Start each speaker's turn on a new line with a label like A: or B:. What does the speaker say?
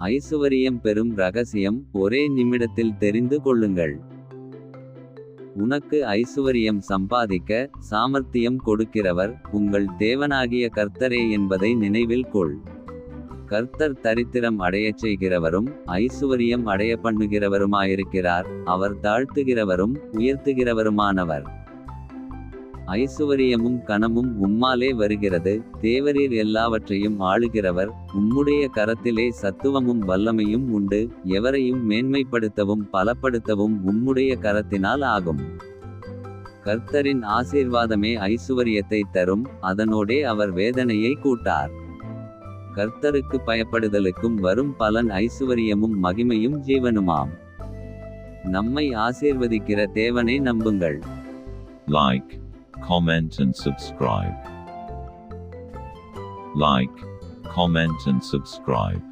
A: ஐசுவரியம் பெறும் ரகசியம் ஒரே நிமிடத்தில் தெரிந்து கொள்ளுங்கள். உனக்கு ஐசுவரியம் சம்பாதிக்க சாமர்த்தியம் கொடுக்கிறவர் உங்கள் தேவனாகிய கர்த்தரே என்பதை நினைவில் கொள். கர்த்தர் தரித்திரம் அடையச் செய்கிறவரும் ஐசுவரியம் அடைய பண்ணுகிறவருமாயிருக்கிறார். அவர் தாழ்த்துகிறவரும் உயர்த்துகிறவருமானவர். ஐசுவரியமும் கனமும் உம்மாலே வருகிறது. தேவரீர் எல்லாவற்றையும் ஆளுகிறவர் உம்முடைய கரத்திலே சத்துவமும் வல்லமையும் உண்டு. எவரையும் மேன்மைப்படுத்தவும் பலப்படுத்தவும் உம்முடைய கரத்தினால் ஆகும். கர்த்தரின் ஆசீர்வாதமே ஐசுவரியத்தை தரும் அதனோடே அவர் வேதனையை கூட்டார். கர்த்தருக்கு பயப்படுதலுக்கும் வரும் பலன் ஐசுவரியமும் மகிமையும் ஜீவனுமாம். நம்மை ஆசீர்வதிக்கிற தேவனை நம்புங்கள்.
B: Like, comment and subscribe. Like, comment and subscribe.